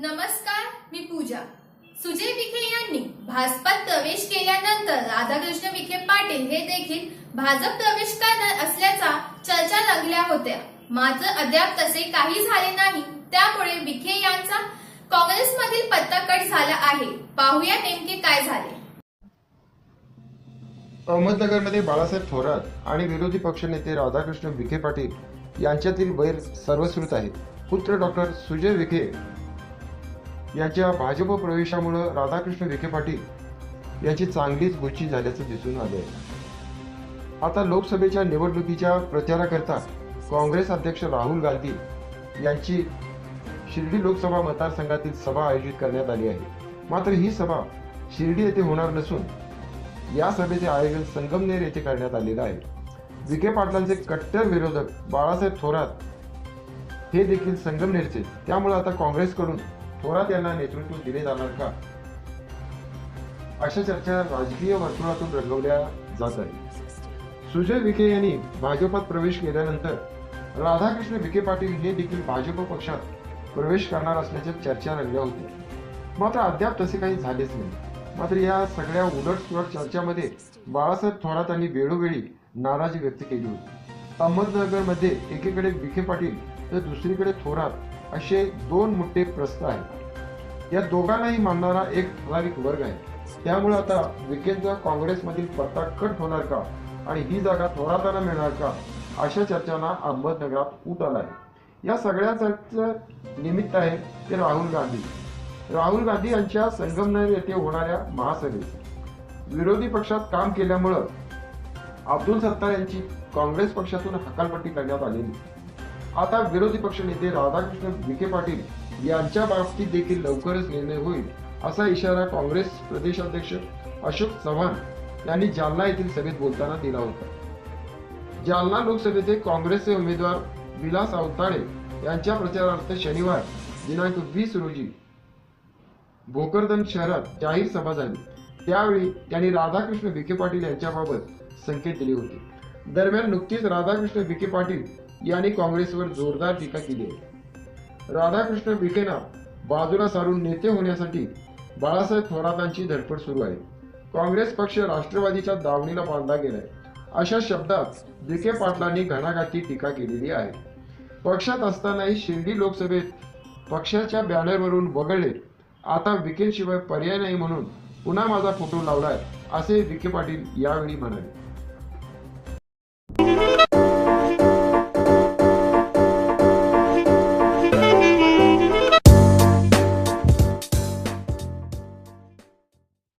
नमस्कार मी पूजा. सुजय विखे यांनी भाजपात प्रवेश केल्यानंतर राधाकृष्ण विखे पाटील हे देखील भाजप प्रवेश करणार असल्याचा चर्चा लागल्या होत्या. मात्र अद्याप तसे काही झाले नाही. त्यामुळे विखे यांचा काँग्रेसमधील पत्ता कट झाला आहे. पाहूया नेमके काय झाले. अहमदनगरमध्ये बाळासाहेब थोरात आणि विरोधी पक्षनेते राधाकृष्ण विखे पाटील यांच्यातील वैर सर्वश्रुत आहेत. पुत्र डॉक्टर सुजय विखे यांच्या भाजप प्रवेशामुळं राधाकृष्ण विखे पाटील यांची चांगलीच गुच्छी झाल्याचं दिसून आले आहे आता लोकसभेच्या निवडणुकीच्या प्रचाराकरता काँग्रेस अध्यक्ष राहुल गांधी यांची शिर्डी लोकसभा मतदारसंघातील सभा आयोजित करण्यात आली आहे. मात्र ही सभा शिर्डी येथे होणार नसून या सभेचे आयोजन संगमनेर येथे करण्यात आलेलं आहे. विखे पाटलांचे कट्टर विरोधक बाळासाहेब थोरात हे देखील संगमनेरचे त्यामुळे आता काँग्रेसकडून थोरात यांना नेतृत्व दिले जाणार का? अशा चर्चा राजकीय वर्तुळातून रंगवल्या जात आहे सुजय विखे यांनी भाजपात प्रवेश केल्यानंतर राधाकृष्ण विखे पाटील हे देखील भाजप पक्षात प्रवेश करणार असल्याच्या चर्चा रंगल्या होत्या. मात्र अद्याप तसे काही झालेच नाही. मात्र या सगळ्या उलटसुलट चर्चामध्ये बाळासाहेब थोरात यांनी वेळोवेळी नाराजी व्यक्त केली होती. अहमदनगरमध्ये एकीकडे विखे पाटील तर दुसरीकडे थोरात असे दोन मोठे प्रस्थ आहेत. या दोघांनाही मानणारा एक ठराविक वर्ग आहे. त्यामुळे आता विखेंचा काँग्रेसमधील पत्ता कट होणार का आणि ही जागा थोरातांना मिळणार का अशा चर्चांना अहमदनगरात ऊत आला आहे. या सगळ्याच निमित्त आहे ते राहुल गांधी. राहुल गांधी यांच्या संगमनेर येथे होणाऱ्या महासभेत. विरोधी पक्षात काम केल्यामुळं अब्दुल सत्तार यांची काँग्रेस पक्षातून हकालपट्टी करण्यात आलेली. आता विरोधी पक्ष नेते राधाकृष्ण विखे पाटील यांच्या बाबतीत देखील लवकरच निर्णय होईल असा इशारा काँग्रेस प्रदेशाध्यक्ष अशोक चव्हाण यांनी जालना येथील सभेत बोलताना दिला होता. जालना लोकसभेचे काँग्रेसचे उमेदवार विलास अवताळे यांच्या प्रचारार्थ शनिवार दिनांक वीस रोजी भोकरदन शहरात जाहीर सभा झाली. त्यावेळी त्यांनी राधाकृष्ण विखे पाटील यांच्याबाबत संकेत दिले होते. दरम्यान नुकतीच राधाकृष्ण विखे पाटील यांनी काँग्रेसवर जोरदार टीका केली आहे. राधाकृष्ण विखेना बाजूला सारून नेते होण्यासाठी बाळासाहेब थोरातांची धडपड सुरू आहे. काँग्रेस पक्ष राष्ट्रवादीच्या दावणीला बांधला गेलाय. अशा शब्दात विखे पाटलांनी घणाघाती टीका केलेली आहे. पक्षात असतानाही शिर्डी लोकसभेत पक्षाच्या बॅनरवरून वगळले आता विखेशिवाय पर्याय नाही म्हणून पुन्हा माझा फोटो लावलाय असे विखे पाटील यावेळी म्हणाले.